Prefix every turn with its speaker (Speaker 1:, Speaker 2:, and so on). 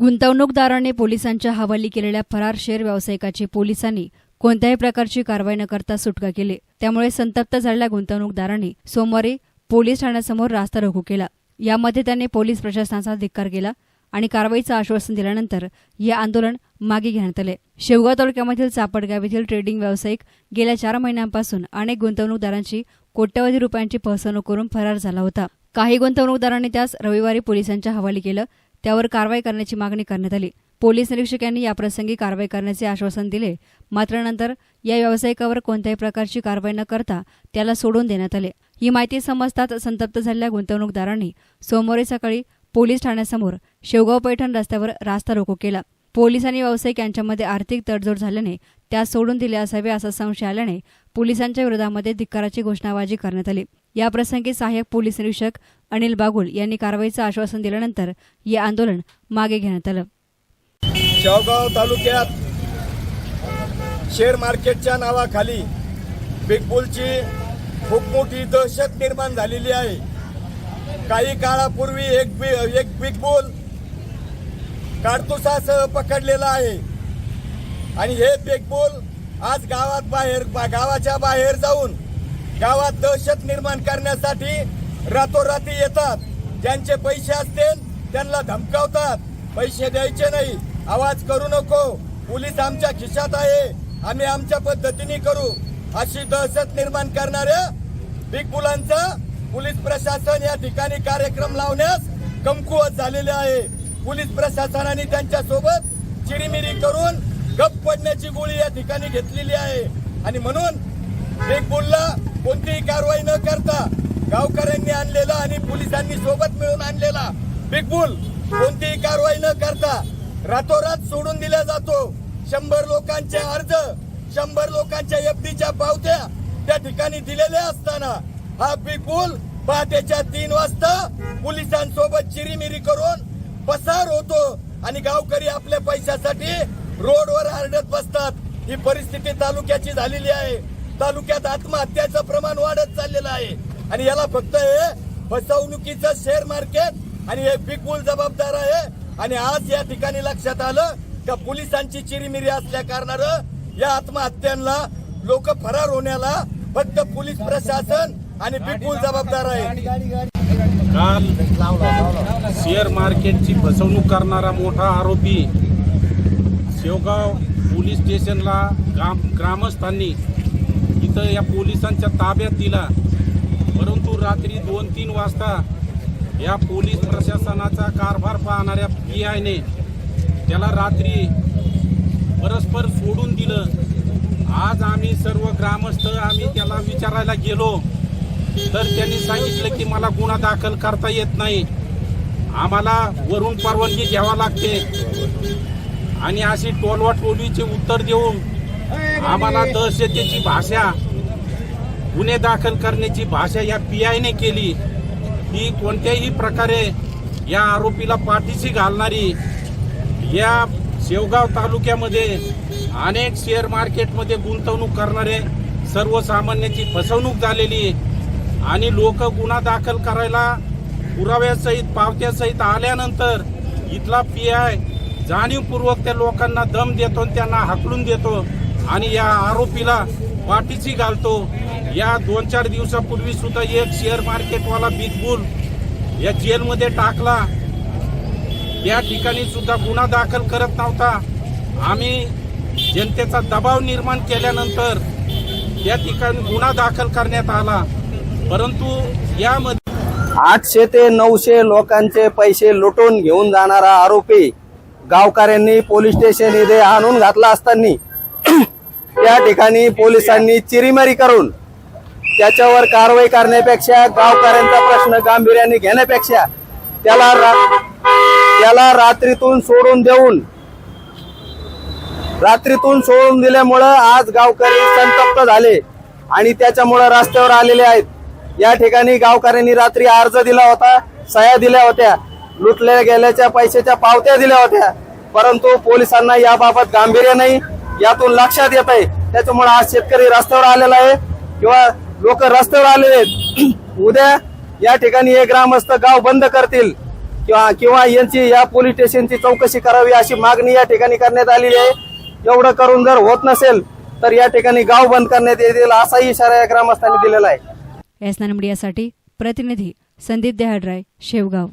Speaker 1: गुंतवणूकदारांनी पोलिसांच्या हवाली केलेल्या फरार शेअर व्यावसायिकाची पोलिसांनी कोणत्याही प्रकारची कारवाई न करता सुटका केली. त्यामुळे संतप्त झालेल्या गुंतवणूकदारांनी सोमवारी पोलीस ठाण्यासमोर रास्ता रोको केला. यामध्ये त्यांनी पोलीस प्रशासनाचा धिक्कार केला आणि कारवाईचं आश्वासन दिल्यानंतर हे आंदोलन मागे घेण्यात आले. शेवगाव तालुक्यामधील चापडगाव येथील ट्रेडिंग व्यावसायिक गेल्या चार महिन्यांपासून अनेक गुंतवणूकदारांची कोट्यवधी रुपयांची फसवणूक करून फरार झाला होता. काही गुंतवणूकदारांनी त्यास रविवारी पोलिसांच्या हवाली केलं. त्यावर कारवाई करण्याची मागणी करण्यात आली. पोलीस निरीक्षक यांनी याप्रसंगी कारवाई करण्याचे आश्वासन दिले. मात्र नंतर या व्यावसायिकावर कोणत्याही प्रकारची कारवाई न करता त्याला सोडून देण्यात आले. ही माहिती समजताच संतप्त झालेल्या गुंतवणूकदारांनी सोमवारी सकाळी पोलीस ठाण्यासमोर शेवगाव पैठण रस्त्यावर रास्ता रोको केला. पोलीस आणि व्यावसायिक यांच्यामध्ये आर्थिक तडजोड झाल्याने त्यास सोडून दिले असावे असा संशय आल्याने पोलिसांच्या विरोधामध्ये धिक्काराची घोषणाबाजी करण्यात आली. याप्रसंगी सहाय्यक पोलीस निरीक्षक अनिल बागुल यांनी कारवाईचं आश्वासन दिल्यानंतर हे आंदोलन मागे घेण्यात आलं.
Speaker 2: शेवगाव तालुक्यात शेअर मार्केटच्या नावाखाली बिग बुलची खूप मोठी दहशत निर्माण झालेली आहे. काही काळापूर्वी एक बि एक बिग बुल काडतुसासह पकडलेला आहे. आणि हे बिग बुल आज गावात बाहेर बा- गावाच्या बाहेर जाऊन गावात दहशत निर्माण करण्यासाठी रातोराती येतात. ज्यांचे पैसे असतील त्यांना धमकावतात. पैसे द्यायचे नाही. आवाज करू नको. पोलीस आमच्या खिशात आहे. आम्ही आमच्या पद्धतीने करू. अशी दहशत निर्माण करणाऱ्या बिग बुलांचा पोलीस प्रशासन या ठिकाणी कार्यक्रम लावण्यास कमकुवत झालेले आहे. पोलीस प्रशासनाने त्यांच्यासोबत चिरीमिरी करून गप पडण्याची गोळी या ठिकाणी घेतलेली आहे. आणि म्हणून बिग बुलला कोणतीही कारवाई न करता गावकऱ्यांनी आणलेला आणि पोलिसांनी सोबत मिळून आणलेला बिग बुल कोणतीही कारवाई न करता रातोरात सोडून दिला जातो. शंभर लोकांचे अर्ज शंभर लोकांच्या एफडीच्या पावत्या त्या ठिकाणी दिलेल्या असताना हा बिग बुल पहाटेच्या तीन वाजता पोलिसांसोबत चिरीमिरी करून पसार होतो आणि गावकरी आपल्या पैशासाठी रोडवर आरडत बसतात. ही परिस्थिती तालुक्याची झालेली आहे. तालुक्यात आत्महत्याचं प्रमाण वाढत चाललेलं आहे. आणि याला फक्त हे फसवणुकीचं शेअर मार्केट आणि हे बिग बुल जबाबदार आहे. आणि आज या ठिकाणी लक्षात आलं का पोलिसांची चिरीमिरी असल्या कारणानं या आत्महत्यांना लोक फरार होण्याला फक्त पोलीस प्रशासन आणि बिग बुल जबाबदार आहे.
Speaker 3: काल शेअर मार्केटची फसवणूक करणारा मोठा आरोपी शेवगाव पोलीस स्टेशनला ग्राम ग्रामस्थांनी इथं या पोलिसांच्या ताब्यात दिला. रात्री दोन तीन वाजता या पोलीस प्रशासनाचा कारभार पाहणाऱ्या पी आयने त्याला रात्री परस्पर सोडून दिलं. आज आम्ही सर्व ग्रामस्थ आम्ही त्याला विचारायला गेलो. तर त्यांनी सांगितलं की मला गुन्हा दाखल करता येत नाही. आम्हाला वरून परवानगी घ्यावा लागते. आणि अशी टोलवा टोलवीचे उत्तर देऊन आम्हाला दहशतेची भाषा गुन्हे दाखल करण्याची भाषा या पी आयने केली. ही कोणत्याही प्रकारे या आरोपीला पाठीशी घालणारी या शेवगाव तालुक्यामध्ये अनेक शेअर मार्केटमध्ये गुंतवणूक करणारे सर्वसामान्यांची फसवणूक झालेली आणि लोक गुन्हा दाखल करायला पुराव्यासहित पावत्यासहित आल्यानंतर इथला पी आय जाणीवपूर्वक त्या लोकांना दम देतो आणि त्यांना हकलून देतो आणि या आरोपीला पाठीशी घालतो. या दोन चार दिवसापूर्वी सुद्धा एक शेअर मार्केटवाला बिग बुल या जेलमध्ये टाकला. या ठिकाणी सुद्धा गुन्हा दाखल करत नव्हता. आम्ही जनतेचा दबाव निर्माण केल्यानंतर या ठिकाणी गुन्हा दाखल करण्यात आला. परंतु यामध्ये
Speaker 4: आठशे ते नऊशे लोकांचे पैसे लुटून घेऊन जाणारा आरोपी गावकऱ्यांनी पोलीस स्टेशन इथे आणून घातला असताना त्या ठिकाणी पोलिसांनी चिरीमारी करून त्याच्यावर कारवाई करण्यापेक्षा गावकऱ्यांचा प्रश्न गांभीर्याने घेण्यापेक्षा त्याला रा- त्याला रात्रीतून सोडून देऊन रात्रीतून सोडून दिल्यामुळं आज गावकरी संतप्त झाले आणि त्याच्यामुळं रस्त्यावर आलेले आहेत. या ठिकाणी गावकऱ्यांनी रात्री अर्ज दिला होता सह्या दिल्या होत्या लुटल्या गेल्याच्या पैशाच्या पावत्या दिल्या होत्या परंतु पोलिसांना याबाबत गांभीर्य नाही. यातून लक्षात येत आहे. त्याच्यामुळे आज शेतकरी रस्त्यावर आलेला आहे. किंवा लोक रस्त्यावर आलेले आहेत. उद्या या ठिकाणी हे ग्रामस्थ गाव बंद करतील. किंवा किंवा यांची या पोलीस स्टेशनची चौकशी करावी अशी मागणी या ठिकाणी करण्यात आलेली आहे. एवढं करून जर होत नसेल तर या ठिकाणी गाव बंद करण्यात येतील असाही इशारा या ग्रामस्थांनी दिलेला आहे.
Speaker 1: एस मीडियासाठी प्रतिनिधी संदीप देहाड्राय शेवगाव.